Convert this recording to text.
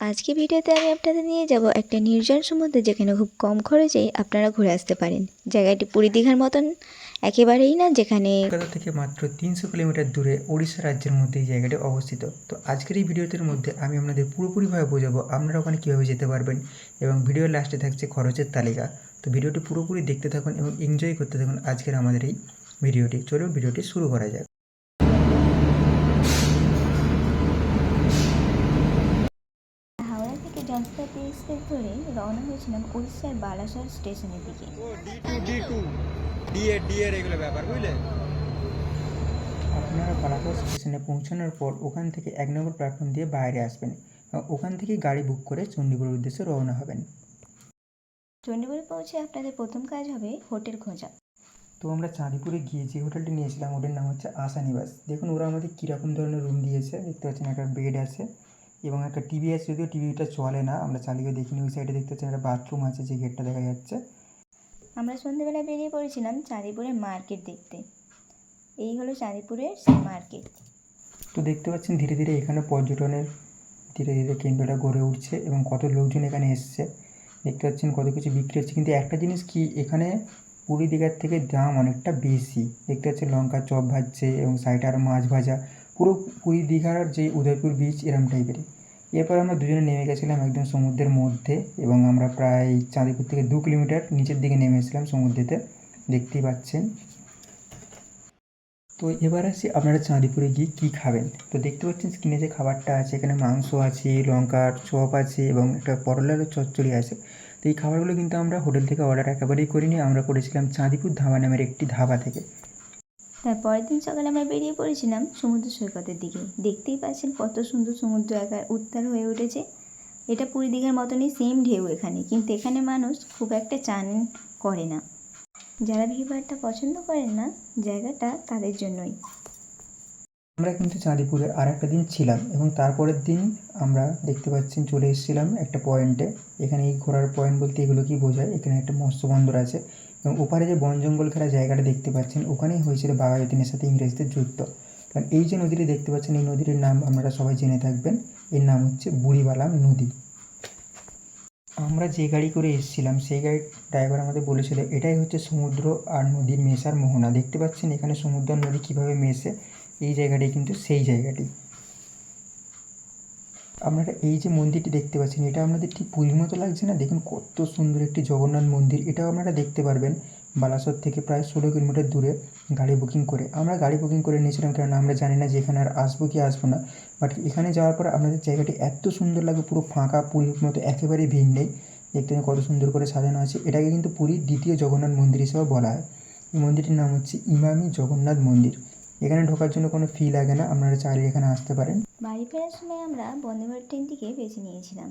আজকে ভিডিওতে আমি আপনাদের নিয়ে যাব একটা নির্জন সমুদ্রে যেখানে খুব কম খরচে আপনারা ঘুরে আসতে পারেন। জায়গাটি পুরী দীঘার মতন একেবারেই না, যেখানে কলকাতা থেকে মাত্র তিনশো কিলোমিটার দূরে ওড়িশা রাজ্যের মধ্যে এই জায়গাটি অবস্থিত। তো আজকের এই ভিডিওটির মধ্যে আমি আপনাদের পুরোপুরিভাবে বোঝাবো আপনারা ওখানে কীভাবে যেতে পারবেন এবং ভিডিওর লাস্টে থাকছে খরচের তালিকা। তো ভিডিওটি পুরোপুরি দেখতে থাকুন এবং এনজয় করতে থাকুন আজকের আমাদের এই ভিডিওটি। চলুন ভিডিওটি শুরু করা যাক। জনশতাব্দী এক্সপ্রেস ধরে রওনা হয়েছিলাম উড়িষ্যার বালাসর স্টেশনের দিকে। ডি টু ডি এর ডি এর এগুলো ব্যাপার বুঝলে? আপনারা বালাঘাট স্টেশনে পৌঁছানোর পর ওখান থেকে এক নম্বর প্ল্যাটফর্ম দিয়ে বাইরে আসবেন ওখান থেকে গাড়ি বুক করে চণ্ডীপুরের উদ্দেশ্যে রওনা হবেন। চণ্ডীপুরে পৌঁছে আপনাদের প্রথম কাজ হবে হোটেল খোঁজা। তো আমরা চাঁদিপুরে গিয়ে যে হোটেলটি নিয়েছিলাম ওটার নাম হচ্ছে আশা নিবাস। দেখুন ওরা আমাদের কীরকম ধরনের রুম দিয়েছে দেখতে পাচ্ছেন একটা বেড আছে। এবং একটা টিভি আছে যদিও টিভিটা চলে না আমরা চালিয়ে দেখিনি ওই সাইডে দেখতে পাচ্ছেন একটা বাথরুম আছে যে গেটটা দেখা যাচ্ছে। আমরা সন্ধ্যেবেলা বেরিয়ে পড়েছিলাম চাঁদিপুরের মার্কেট দেখতে। এই হলো চাঁদিপুরের মার্কেট তো দেখতে পাচ্ছেন ধীরে ধীরে এখানে পর্যটনের ধীরে ধীরে কেন্দ্রটা গড়ে উঠছে এবং কত লোকজন এখানে এসছে। দেখতে পাচ্ছেন কত কিছু বিক্রি হচ্ছে। কিন্তু একটা জিনিস কি এখানে পুরী দীঘার থেকে দাম অনেকটা বেশি। দেখতে পাচ্ছেন লঙ্কা চপ ভাজছে এবং সাইডে আরও মাছ ভাজা। পুরো পুরী দীঘার যে উদয়পুর বিচ এরম টাইপের এরপর আমরা দুজনে নেমে গেছিলাম একদম সমুদ্রের মধ্যে এবং আমরা প্রায় চাঁদিপুর থেকে দু কিলোমিটার নিচের দিকে নেমে এসেছিলাম সমুদ্রেতে। দেখতেই পাচ্ছেন। তো এবার আসি আপনারা চাঁদিপুরে গিয়ে কী খাবেন? তো দেখতে পাচ্ছেন স্ক্রিনে যে খাবারটা আছে, এখানে মাংস আছে, লঙ্কার চপ আছে এবং একটা পটলের চচ্চড়ি আছে। তো এই খাবারগুলো কিন্তু আমরা হোটেল থেকে অর্ডার একেবারেই করিনি, আমরা করেছিলাম চাঁদিপুর ধাবা নামের একটি ধাবা থেকে। তার পরের দিন সকালে আমরা বেরিয়ে পড়েছিলাম সমুদ্র সৈকতের দিকে। দেখতেই পাচ্ছেন কত সুন্দর সমুদ্র একা উত্তাল হয়ে উঠেছে। এটা পুরী দীঘার মতনই সেম ঢেউ এখানে, কিন্তু এখানে মানুষ খুব একটা চান করে না। যারা ভিড়ভাড়টা পছন্দ করেন না, জায়গাটা তাদের জন্যই। আমরা কিন্তু চাঁদিপুরে আর একটা দিন ছিলাম এবং তারপরের দিন আমরা দেখতে পাচ্ছেন চলে এসেছিলাম একটা পয়েন্টে এখানে এই ঘোরার পয়েন্ট বলতে এগুলো কি বোঝায়? এখানে একটা মৎস্য বন্দর আছে। এবং ওপারে যে বন জঙ্গল খেলা জায়গাটা দেখতে পাচ্ছেন, ওখানেই হয়েছিল বাঘাযতীনের সাথে ইংরেজদের যুদ্ধ। কারণ এই যে নদীটি দেখতে পাচ্ছেন, এই নদীটির নাম আপনারা সবাই জেনে থাকবেন। এর নাম হচ্ছে বুড়িবালাম নদী। আমরা যে গাড়ি করে এসেছিলাম, সেই গাড়ির ড্রাইভার আমাদের বলেছিল, এটাই হচ্ছে সমুদ্র আর নদীর মেশার মোহনা। দেখতে পাচ্ছেন এখানে সমুদ্র আর নদী কীভাবে মেশে, এই জায়গাটি কিন্তু সেই জায়গাটি। আপনারা এই যে মন্দিরটি দেখতে পাচ্ছেন, এটা আপনাদের ঠিক পুরীর মতো লাগছে না? দেখুন কত সুন্দর একটি জগন্নাথ মন্দির। এটাও আপনারা দেখতে পারবেন বালাসর থেকে প্রায় ষোলো কিলোমিটার দূরে গাড়ি বুকিং করে। আমরা গাড়ি বুকিং করে নিয়েছিলাম কারণ আমরা জানি না যে এখানে আর আসব কি আসব না। বাট এখানে যাওয়ার পর আপনাদের জায়গাটি এত সুন্দর লাগে, পুরো ফাঁকা পুরীর মতো একেবারেই ভিড় নেই। দেখতে কত সুন্দর করে সাজানো আছে। এটাকে কিন্তু পুরীর দ্বিতীয় জগন্নাথ মন্দির হিসেবে বলা হয়। এই মন্দিরটির নাম হচ্ছে ইমামি জগন্নাথ মন্দির। এখানে ঢোকার জন্য কোনো ফি লাগে না, আপনারা চাইলে এখানে আসতে পারেন। বাড়ি ফেরার সময় আমরা বন্দে ভারত ট্রেনটিকে বেছে নিয়েছিলাম।